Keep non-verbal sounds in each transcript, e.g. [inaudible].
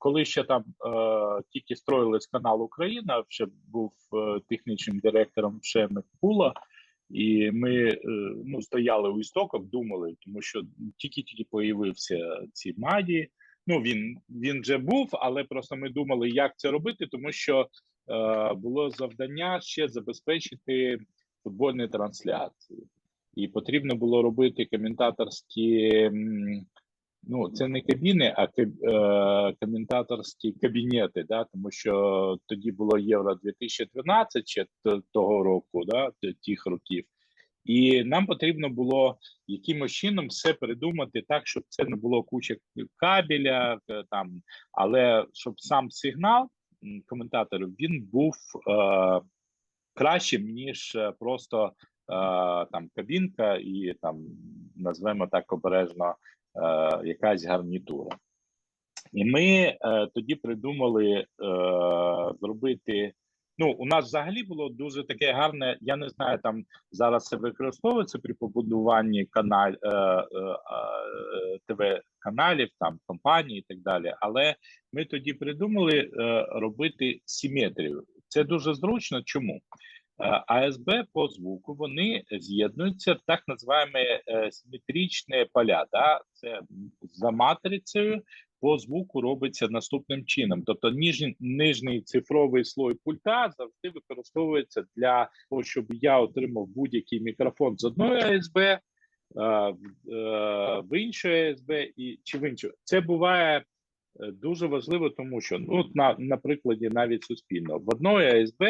коли ще там е, тільки строїлись канал Україна, ще був е, технічним директором Шемик Пула, і ми е, ну, стояли у істоках, думали, тому що тільки-тільки появився ці маді. Ну він він вже був, але просто ми думали, як це робити, тому що е, було завдання ще забезпечити футбольні трансляції, і потрібно було робити коментаторські. м, Ну, це не кабіни, а е, коментаторські кабінети, да, тому що тоді було Євро 2012 ще того року, да, тих років. І нам потрібно було якимось чином все придумати так, щоб це не було куча кабеля, е, там, але щоб сам сигнал коментаторів він був е, кращим, ніж е, просто е, там кабінка і там назвемо так обережно якась гарнітура. І ми е, тоді придумали е, зробити. Ну, у нас взагалі було дуже таке гарне. Я не знаю, там зараз це використовується при побудуванні каналь е, е, е, ТВ каналів, там компаній і так далі. Але ми тоді придумали е, робити симетрію. Це дуже зручно. Чому? Е, АСБ по звуку вони з'єднуються в так називаємо е, симетричні поля. Да? Це за матрицею по звуку робиться наступним чином. Тобто ніжній, нижній цифровий слой пульта завжди використовується для того, щоб я отримав будь-який мікрофон з одної АСБ, е, в- іншої АСБ і чи в іншу. Це буває дуже важливо, тому що ну, на, на прикладі навіть суспільного в одної АСБ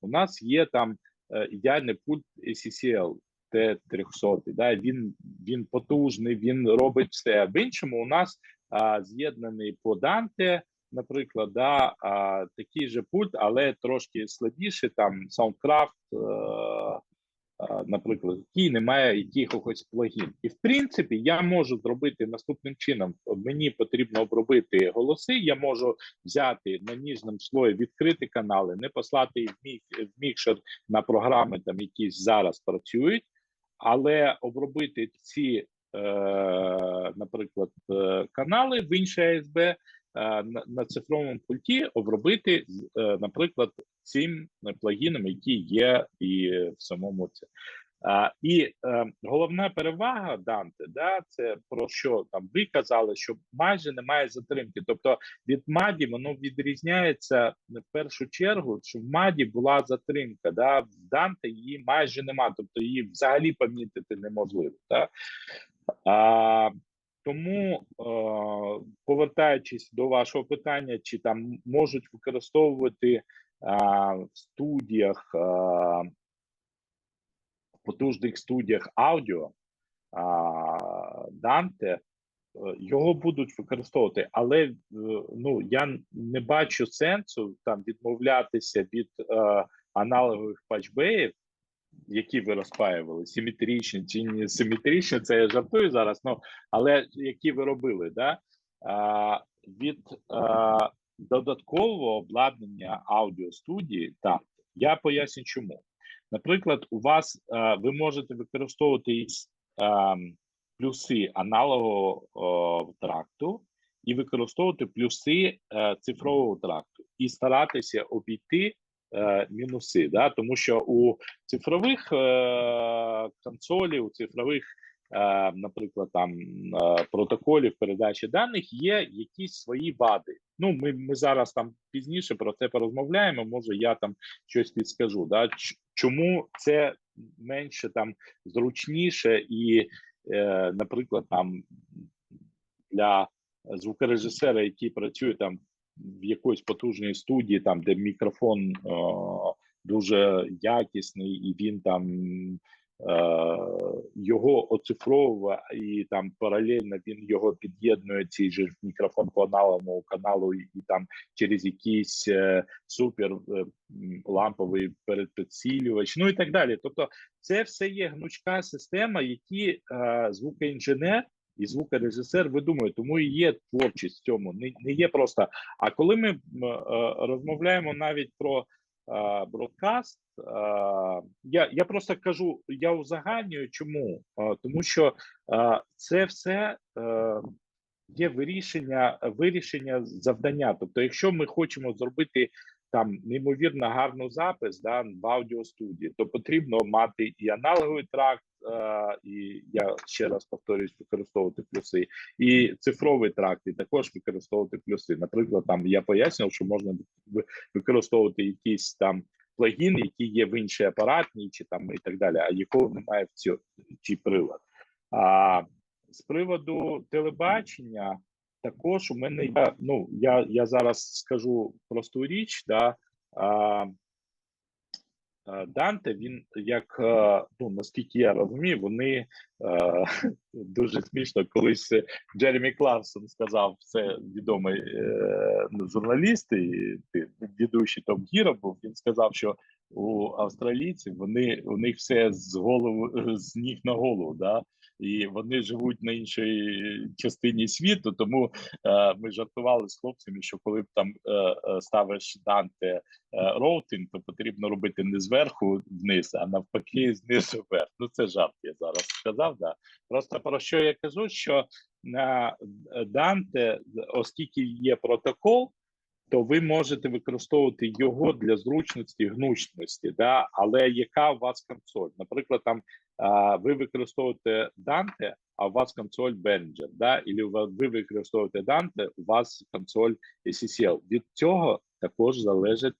у нас є там е, ідеальний пульт ACCL T300, да, він, він потужний, він робить все. В іншому у нас а, з'єднаний по Данте, наприклад, да, а, такий же пульт, але трошки слабіший. там Soundcraft, е, наприклад, який не має якихось плагін. І в принципі, я можу зробити наступним чином. Мені потрібно обробити голоси. Я можу взяти на ніжному слої відкрити канали, не послати їх в мік, в мікшер на програми, там якісь зараз працюють, але обробити ці, е, наприклад, е, канали в іншій АСБ на, на цифровому пульті, обробити, е, наприклад, цим плагіном, який є і в самому це. А, і е, головна перевага Данте, да, це про що там ви казали, що майже немає затримки. Тобто від Маді воно відрізняється в першу чергу, що в Маді була затримка, да, в Данте її майже нема, тобто її взагалі помітити неможливо. Да? А, тому, е, повертаючись до вашого питання, чи там можуть використовувати в студіях, в потужних студіях аудіо Данте, е, його будуть використовувати, але е, ну я не бачу сенсу там відмовлятися від е, аналогових патчбеїв, які ви розпаювали, симетричні чи не симетричні, це я жартую зараз. Ну але які ви робили, да а, від а, додаткового обладнання аудіостудії, так я поясню, чому. Наприклад, у вас а, ви можете використовувати а, плюси аналогового тракту і використовувати плюси е, цифрового тракту і старатися обійти мінуси, да? тому що у цифрових е, консолів, у цифрових, е, наприклад, там е, протоколів передачі даних є якісь свої вади. Ну, ми, ми зараз там пізніше про це порозмовляємо. Може, я там щось підскажу. Да? Чому це менше там зручніше і, е, наприклад, там для звукорежисера, який працює там в якоїсь потужній студії, там де мікрофон е, дуже якісний, і він там е, його оцифровує, і там паралельно він його під'єднує цей же мікрофон по аналогу каналу, і, і там через якийсь е, супер е, ламповий передпідсилювач, ну і так далі. Тобто, це все є гнучка система, які е, звукоінженер і звукорежисер видумує, тому і є творчість в цьому. Не, не є просто. А коли ми е, розмовляємо навіть про е, бродкаст, е, я, я просто кажу, я узагальнюю, чому? Е, тому що е, це все. Е, є вирішення, вирішення завдання. Тобто, якщо ми хочемо зробити там неймовірно гарну запис да, в аудіостудії, то потрібно мати і аналоговий тракт, і я ще раз повторюсь, використовувати плюси, і цифровий тракт, і також використовувати плюси. Наприклад, там я пояснював, що можна використовувати якісь там плагін, які є в іншій апаратній, чи там і так далі, а якого немає в цьому цій прилад. А з приводу телебачення, також у мене є, ну я, я зараз скажу просту річ, да. А, Данте, він як е, ну наскільки я розумію, вони е, [laughs] дуже смішно колись Джеремі Кларсон сказав, це відомий е, журналіст і ведучий Том Гіро був. Він сказав, що у австралійців вони у них все з голову з ніг на голову, да і вони живуть на іншій частині світу. Тому е, ми жартували з хлопцями, що коли б там е, е, ставиш Данте е, роутинг, то потрібно робити не зверху вниз, а навпаки, знизу вверх. Ну це жарт, я зараз сказав. Да. Просто про що я кажу, що на Данте, оскільки є протокол, то ви можете використовувати його для зручності, гнучності, да? але яка у вас консоль? Наприклад, там а, ви використовуєте Dante, а у вас консоль Behringer, да? Ілі ви використовуєте Dante, у вас консоль SSL. Від цього також залежить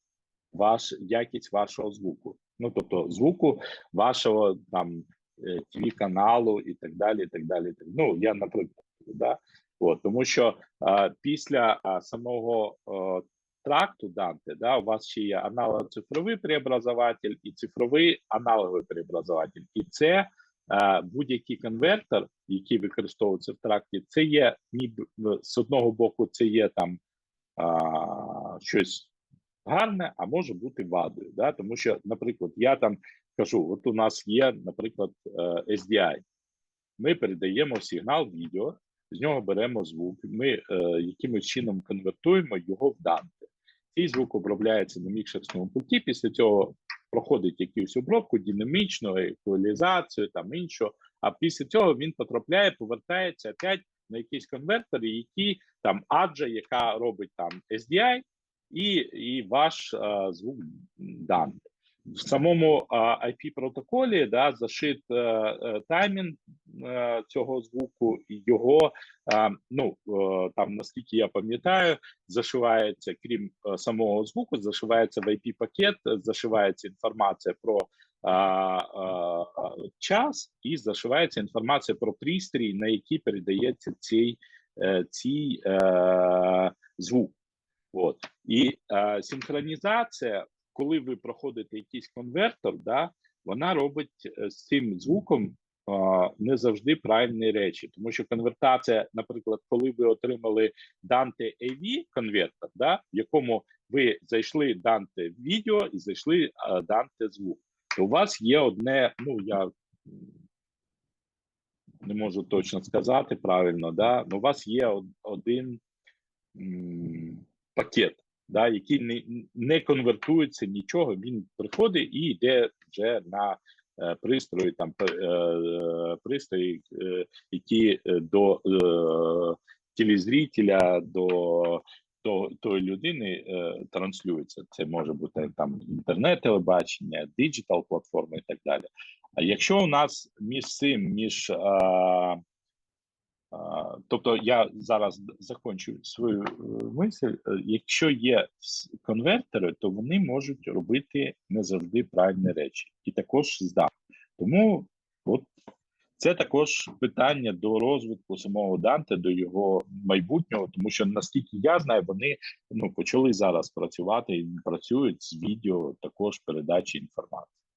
ваш якість вашого звуку. Ну тобто звуку вашого там tv каналу і так далі. І так далі. і Ну я наприклад, да. От, тому що а, після а, самого а, тракту Данте, да, у вас ще є аналог-цифровий преобразователь і цифровий аналоговий преобразователь. І це будь-який конвертер, який використовується в тракті, це є ніби з одного боку, це є там а, щось гарне, а може бути вадою. Да? Тому що, наприклад, я там кажу: от у нас є, наприклад, е, SDI. Ми передаємо сигнал відео, з нього беремо звук. Ми е, якимось чином конвертуємо його в Данте. Цей звук обробляється на мікшерському пульті. Після цього проходить якусь обробку, динамічну, еквалізацію, там іншу. А після цього він потрапляє, повертається опять на якісь конвертери, які там аджа, яка робить там SDI, і, і ваш е, звук Данте. В самому IP протоколі да, зашит е, е, таймінг е, цього звуку, і його ну там, наскільки я пам'ятаю, зашивається, крім самого звуку, зашивається в IP пакет, зашивається інформація про а, а, час, і зашивається інформація про пристрій, на який передається цей, цей звук. От і е, синхронізація, коли ви проходите якийсь конвертер, да, вона робить е, з цим звуком е, не завжди правильні речі, тому що конвертація, наприклад, коли ви отримали Dante AV конвертер, да, в якому ви зайшли Dante відео і зайшли Dante звук, то у вас є одне, ну я не можу точно сказати правильно, да, у вас є один м, пакет, да, який не, не конвертується нічого, він приходить і йде вже на е, пристрої, там е, пристрої, е, які е, до е, телезрителя, до до тої людини е, транслюються. Це може бути там інтернет-телебачення, диджитал платформи і так далі. А якщо у нас між цим, між а, тобто я зараз закончу свою е, мисль. Е, Якщо є конвертери, то вони можуть робити не завжди правильні речі, і також здав. Тому от це також питання до розвитку самого Данте, до його майбутнього, тому що наскільки я знаю, вони ну почали зараз працювати і працюють з відео також передачі інформації.